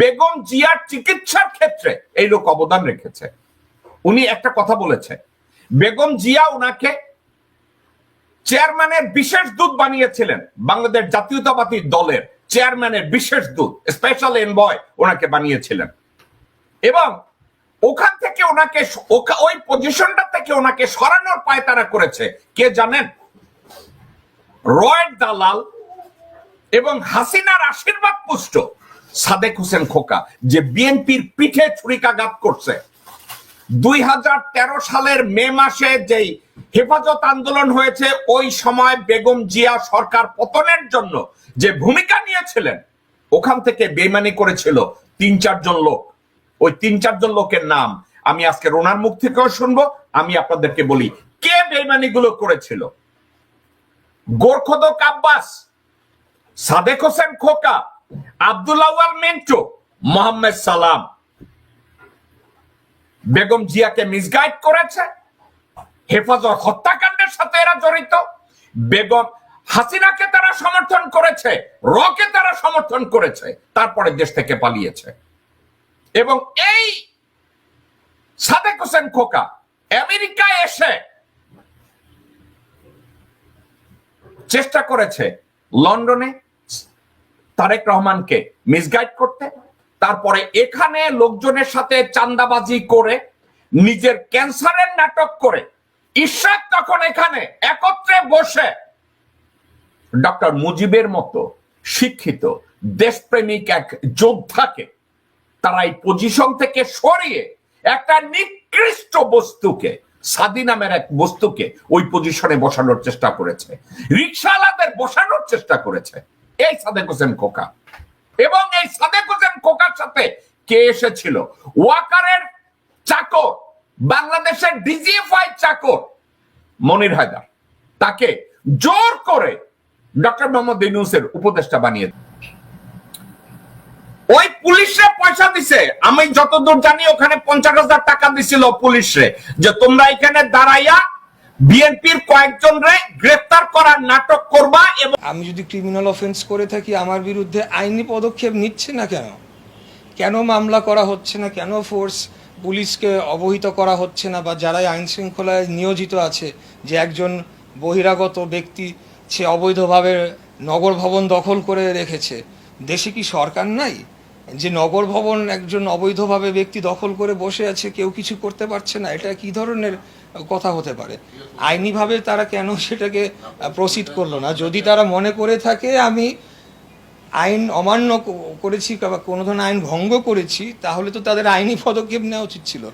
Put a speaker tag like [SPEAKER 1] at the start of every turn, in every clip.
[SPEAKER 1] বেগম জিয়ার চিকিৎসার ক্ষেত্রে এই লোক অবদান রেখেছে। উনি একটা কথা বলেছে বেগম জিয়া উনাকে চেয়ারম্যানের বিশেষ দূত বানিয়েছিলেন বাংলাদেশ জাতীয়তাবাদী দলের চেয়ারম্যানের বিশেষ দূত স্পেশাল এনবয় ওনাকে বানিয়েছিলেন। এবং ওখান থেকে ওনাকে ওই পজিশনটা থেকে ওনাকে সরানোর পায়তারা করেছে, কে জানেন? রয়ের দালাল এবং হাসিনার আশীর্বাদ পুষ্ট সাদেক হোসেন খোকা, যে বিএনপির পিঠে ছুরিকাঘাত করছে। দুই হাজার তেরো সালের মে মাসে যেই হেফাজত আন্দোলন হয়েছে, ওই সময় বেগম জিয়া সরকার পতনের জন্য যে ভূমিকা নিয়েছিলেন, ওখান থেকে বেমানি করেছিল তিন চারজন লোক। ওই তিন চারজন লোকের নাম আমি আজকে রোনার মুখ থেকেও শুনব, আমি আপনাদেরকে বলি, কে বেমানি গুলো করেছিল? গোরখদক আব্বাস, সাদেক হোসেন খোকা আব্দুল আওয়াল মেন্টু, মোহাম্মদ সালাম। বেগম জিয়াকে মিসগাইড করেছে। হেফাজত হত্যাকাণ্ডের সাথে এরা জড়িত। বেগম হাসিনাকে তারা সমর্থন করেছে, রকে তারা সমর্থন করেছে, তারপরে দেশ থেকে পালিয়েছে। এবং এই সাদেক হোসেন খোকা আমেরিকায় এসে চেষ্টা করেছে লন্ডনে তারেক রহমানকে মিসগাইড করতে, তারপরে এখানে লোকজনের সাথে চান্দাবাজি করে, নিজের ক্যান্সারের নাটক করে ঈশ্বর তখন এখানে একত্রে বসে ডক্টর মুজিবের মতো শিক্ষিত, দেশপ্রেমিক এক যোদ্ধাকে তারা এই পজিশন থেকে সরিয়ে একটা নিকৃষ্ট বস্তুকে সাদি নামের এক বস্তুকে ওই পজিশনে বসানোর চেষ্টা করেছে। রিক্সাওয়ালাদের বসানোর চেষ্টা করেছে। এই সাদেক হোসেন খোকা। এবং এই সাদেক হোসেন খোকার সাথে কে এসেছিল? ওয়াকারের চাকর, বাংলাদেশের ডিজিএফআই চাকর মনির হায়দার। তাকে জোর করে ডক্টর মোহাম্মদ ইউনুসের উপদেষ্টা বানিয়ে ওই পুলিশে পয়সা দিছে। আমি যতদূর জানি ওখানে পঞ্চাশ হাজার টাকা দিছিল পুলিশে যে তোমরা এখানে দাঁড়াইয়া বিএনপির কয়েকজন রে গ্রেফতার করার নাটক করবা এবং
[SPEAKER 2] আমি যদি ক্রিমিনাল অফেন্স করে থাকি, আমার বিরুদ্ধে আইনি পদক্ষেপ নিচ্ছে না কেন? কেন মামলা করা হচ্ছে না? কেন ফোর্স পুলিশকে অবহিত করা হচ্ছে না? বা যারাই আইন শৃঙ্খলায় নিয়োজিত আছে, যে একজন বহিরাগত ব্যক্তি, সে অবৈধভাবে নগর ভবন দখল করে রেখেছে, দেশে কি সরকার নাই? যে নগর ভবন একজন অবৈধভাবে ব্যক্তি দখল করে বসে আছে, কেউ কিছু করতে পারছে না, এটা কি ধরনের কথা হতে পারে। আইনিভাবে তারা কেন সেটাকে প্রসিড করল না? যদি তারা মনে করে থাকে, আমি আইন অমান্য করেছি বা কোনো ধরনের আইন ভঙ্গ করেছি, তাহলে তো তাদের আইনি পদক্ষেপ নেওয়া উচিত ছিল।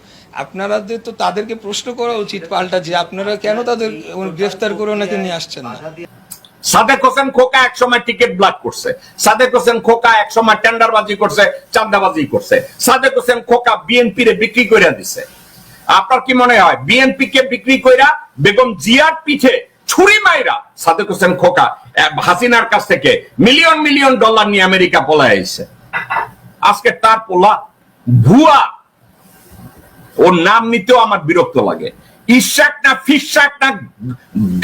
[SPEAKER 2] আপনারাদের তো তাদেরকে প্রশ্ন করা উচিত পাল্টা যে আপনারা কেন তাদের গ্রেফতার করে ওনাকে নিয়ে আসছেন না?
[SPEAKER 1] সাদেক হোসেন খোকা এক সময় টিকিট ব্লক করছে। সাদেক হোসেন খোকা এক সময় টেন্ডারবাজি করছে, চাঁদাবাজি করছে। সাদেক হোসেন খোকা বিএনপি রে বিক্রি করে দিছে। আপনার কি মনে হয়? বিএনপি কে বিক্রি কইরা বেগম জিয়ার পিঠে ছুরি মাইরা সাদেক হোসেন খোকা হাসিনার কাছ থেকে মিলিয়ন মিলিয়ন ডলার নিয়ে আমেরিকা পলায় আইছে। আজকে তার পোলা ভুয়া, ওর নাম নিতেও আমার বিরক্ত লাগে। ইশাক না ফিশাক না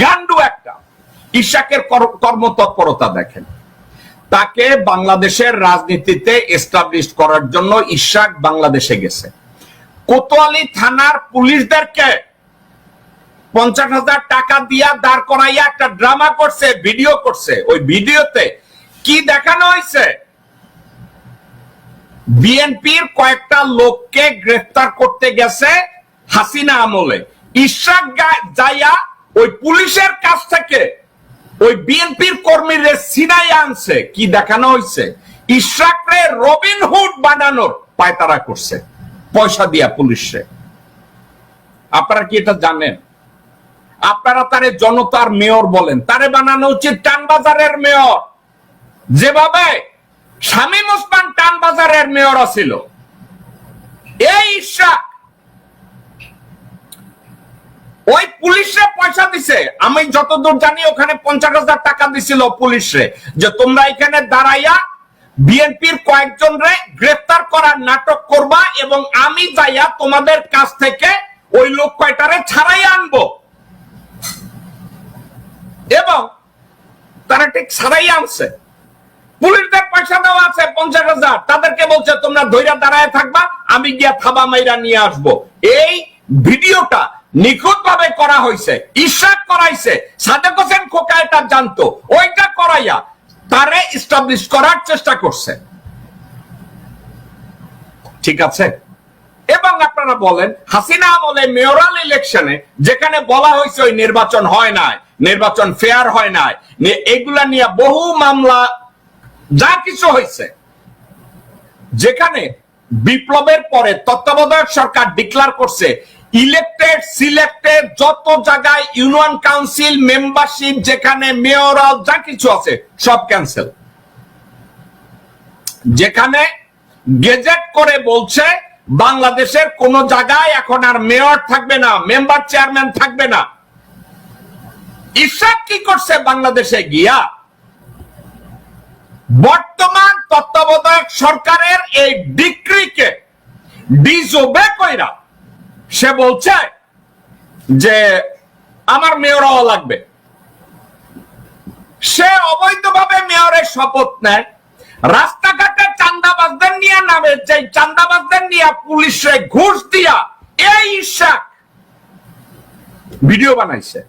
[SPEAKER 1] গান্ডু একটা। ইশাকের কর- কর্মতৎপরতা দেখেন। তাকে বাংলাদেশের রাজনীতিতে এস্টাবলিশ করার জন্য ইশাক বাংলাদেশে গেছে। কোতোয়ালি থানার পুলিশদেরকে পঞ্চাশ হাজার টাকা দিয়া দাঁড় করাইয়া একটা ড্রামা করছে, ভিডিও করছে। ওই ভিডিওতে কি দেখানো হয়েছে? বিএনপির কয়েকটা লোককে গ্রেফতার করতে গেছে হাসিনা আমলে। ইশাক যাইয়া ওই পুলিশের কাছ থেকে ওই বিএনপির কর্মীরে সিনাই আনছে। কি দেখানো হয়েছে? ইশাকরে রবিন হুড বানানোর পায়তারা করছে। পয়সা দিয়া পুলিশে। আপনারা কি এটা জানেন? আপনারা তারে জনতার মেয়র বলেন। তারে বানানো উচিত টানবাজারের মেয়র। যেভাবে শামীম ওসমান টানবাজারের মেয়র ছিল এই ইশাক, ওই পুলিশে পয়সা দিছে। আমি যতদূর জানি, ওখানে পঞ্চাশ হাজার টাকা দিছিল পুলিশে। যে তোমরা এখানে দাঁড়াইয়া বিএনপির কয়েকজন রে গ্রেফতার করার নাটক করবা এবং আমি যাইয়া তোমাদের কাছ থেকে ওই লোক কয়টারে ছাড়াই আনব। এবং তারা ঠিক ছাড়াই আনছে। পুলিশদের পয়সা দেওয়া আছে পঞ্চাশ হাজার। তাদেরকে বলছে, তোমরা ধৈর্য দাঁড়ায় থাকবা, আমি গিয়া থাবা মাইরা নিয়ে আসব। এই ভিডিওটা নিখুঁত ভাবে করা হয়েছে, ইশাক করাইছে, সাদেক হোসেন খোকা এটা জানতো। ওইটা করাইয়া ইস্টাবলিশ করার চেষ্টা করছে ঠিক আছে? এবং আপনারা বলেন, হাসিনা আমলে মেয়রাল ইলেকশনে যেখানে বলা হয়েছে ওই নির্বাচন হয় নাই, নির্বাচন ফেয়ার হয় নাই এগুলা নিয়ে বহু মামলা, যা কিছু হয়েছে, যেখানে বিপ্লবের পরে তত্ত্বাবধায়ক সরকার ডিক্লার করছে ইলেক্টেড সিলেক্টেড যত জায়গায় ইউনিয়ন কাউন্সিল মেম্বারশিপ যেখানে মেয়রাল যা কিছু আছে, সব ক্যান্সেল যেখানে গেজেট করে বলছে, বাংলাদেশের কোন জায়গায় এখন আর মেয়র থাকবে না, মেম্বার চেয়ারম্যান থাকবে না। ইশাক কি করছে বাংলাদেশে গিয়া? বর্তমান তত্ত্বাবধায়ক সরকারের এই ডিক্রিকে ডিজোবে কইরা সে বলছে যে আমার মেয়র হওয়া লাগবে। সে অবৈধভাবে মেয়রের শপথ নেয় রাস্তাঘাটে নিয়ে নামে যে চান্দাবাজদের নিয়ে পুলিশে ঘুষ দিয়া এই ইশাক ভিডিও বানাইছে।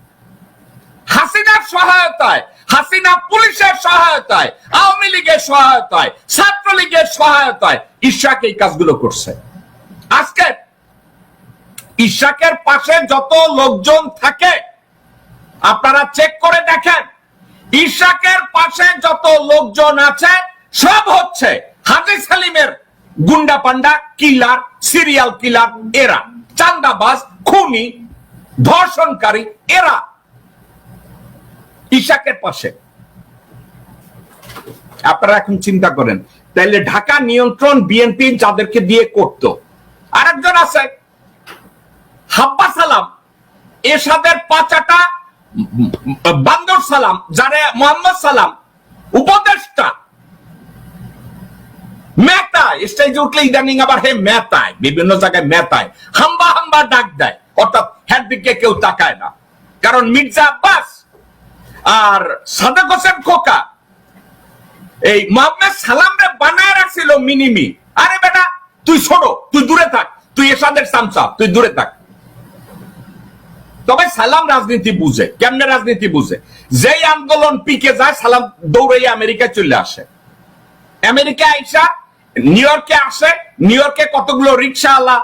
[SPEAKER 1] হাসিনার সহায়তায়, হাসিনা পুলিশের সহায়তায়, আওয়ামী লীগের সহায়তায়, ছাত্রলীগের সহায়তায় ইশাক এই কাজগুলো করছে। আজকে ইশাকের পাশে যত লোকজন থাকে, আপনারা চেক করে দেখেন, ইশাকের পাশে যত লোকজন আছে, সব হচ্ছে হাজি সালিমের গুন্ডা পান্ডা কিলার সিরিয়াল কিলার এরা। চান্দাবাজ, খুনি, ধর্ষণকারী, এরা। ইশাকের পাশে। আপনারা এখন চিন্তা করেন, তাইলে ঢাকা নিয়ন্ত্রণ বিএনপি যাদেরকে দিয়ে করত, আরেকজন আছে, হাব্বা সালাম, এরশাদের পাচাটা বান্দর সালাম, যারে মোহাম্মদ সালাম, উপদেষ্টা মেতায়, স্টেজে উঠলে ইদানিং আবার হে মেতায়, বিভিন্ন জায়গায় মেতায়, হাম্বা হাম্বা ডাক দেয়। অর্থাৎ কেউ তাকায় না। কারণ মির্জা আব্বাস আর হোসেন খোকা, এই মোহাম্মদ সালামরে বানায় রাখছিল মিনিমি আরে বেটা, তুই তুই দূরে থাক, তুই এসাদের সামসা তুই দূরে থাক। তবে সালাম রাজনীতি বুঝে, কেমনে রাজনীতি বুঝে? যেই আন্দোলন পিকে যায়, সালাম দৌড়ে আমেরিকা চলে আসে। আমেরিকা আইসা নিউ ইয়র্কে আসে নিউ ইয়র্কে কতগুলো রিক্সাওয়ালা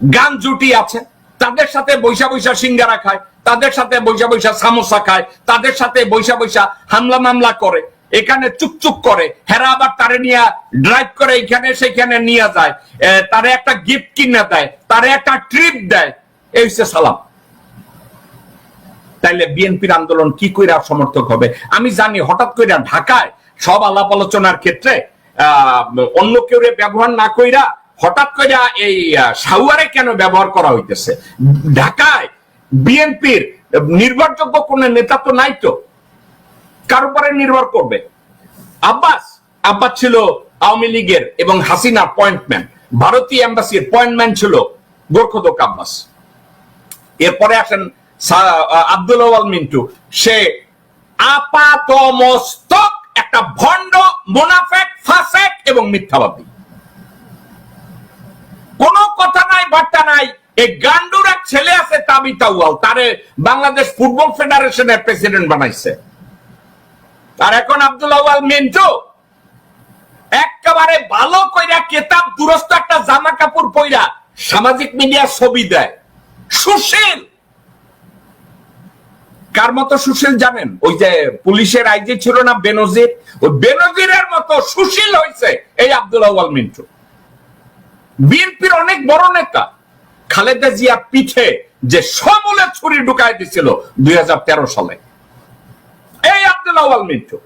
[SPEAKER 1] গান জুটি আছে, তাদের সাথে বৈশা বৈশা সিঙ্গারা খায়, তাদের সাথে বৈশা বৈশা সামোসা খায়, তাদের সাথে বৈশা বৈশা হামলা মামলা করে, এখানে চুকচুক করে, হেরা আবার তারে নিয়ে ড্রাইভ করে এখানে সেখানে নিয়ে যায় তারে একটা গিফট কিনে দেয়, তারে একটা ট্রিপ দেয়, এই হচ্ছে সালাম। তাইলে বিএনপির আন্দোলন কি কইরা সমর্থক হবে? আমি জানি হঠাৎ কইরা ঢাকায় সব আলাপ আলোচনার ক্ষেত্রে অন্য কেউ ব্যবহার না কইরা হঠাৎ কইরা এই সাউয়ারে কেন ব্যবহার করা হইতেছে? ঢাকায় বিএনপির নির্ভরযোগ্য কোন নেতা তো নাই তো। কার উপরে নির্ভর করবে? আব্বাস। আব্বাস ছিল আওয়ামী লীগের এবং হাসিনার পয়েন্টম্যান ভারতীয় এম্বাসির পয়েন্টম্যান ছিল গোর্খদক আব্বাস। এরপরে আসেন আব্দুল মিন্টু। সে আপাত মস্তক একটা ভণ্ড, মোনাফেক, ফাসেক এবং মিথ্যাবাদী। কোন কথা নাই, বার্তা নাই। এই গান্ডুর এক ছেলে আছে তাবিতা ওয়াল তারে বাংলাদেশ ফুটবল ফেডারেশনের প্রেসিডেন্ট বানাইছে। আর এখন আব্দুল আওয়াল মিন্টু। একেবারে ভালো কইরা কেতাব দুরস্ত একটা জামা কাপড় পইরা সামাজিক মিডিয়া ছবি দেয়। সুশীল কার মতো সুশীল জানেন? ওই যে পুলিশের আইজি ছিল না, বেনজির? ওই বেনজিরের মতো সুশীল হয়েছে এই আব্দুল আওয়াল মিন্টু। বিএনপির অনেক বড় নেতা, খালেদা জিয়া পিঠে যে সমূলে ছুরি ঢুকাই দিছিল দুই সালে। এই আব্দুল আওয়াল মিন্টু।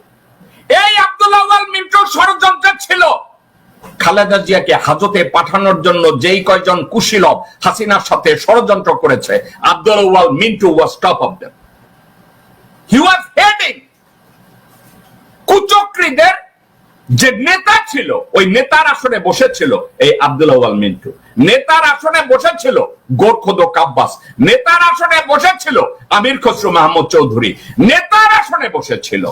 [SPEAKER 1] এই আব্দুল আওয়াল মিন্টু ষড়যন্ত্র ছিল খালেদা জিয়াকে হাজতে পাঠানোর জন্য যেই কয়জন কুশীলব হাসিনার সাথে ষড়যন্ত্র করেছে, Abdul Awal Mintu was top of them he was heading কুচক্রীদের যে নেতা ছিল, ওই নেতার আসনে বসেছিল এই আব্দুল আওয়াল মিন্টু। নেতার আসনে বসেছিল গোরখোদক আব্বাস নেতার আসনে বসেছিল আমির খসরু মাহমুদ চৌধুরী। নেতার আসনে বসেছিল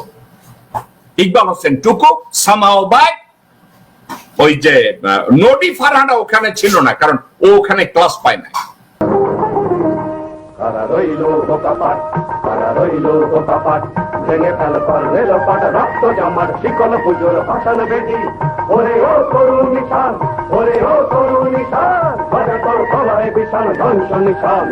[SPEAKER 1] ইকবাল হোসেন টুকু সামাও বাই ওই যে নডি ফারহানা ওখানে ছিল না, কারণ ও ওখানে ক্লাস পায় না
[SPEAKER 3] কারা রইল বোকাপাট কারা রইল বোকাপাট ভেঙে ফেল পর রেল পাট, রক্ত জামার শিকল পুজোর ভাষণ বেটি। ওরে ও করুণ নিশান, ওরে ও করুণ নিশান বাজা তোর ধ্বংস নিশান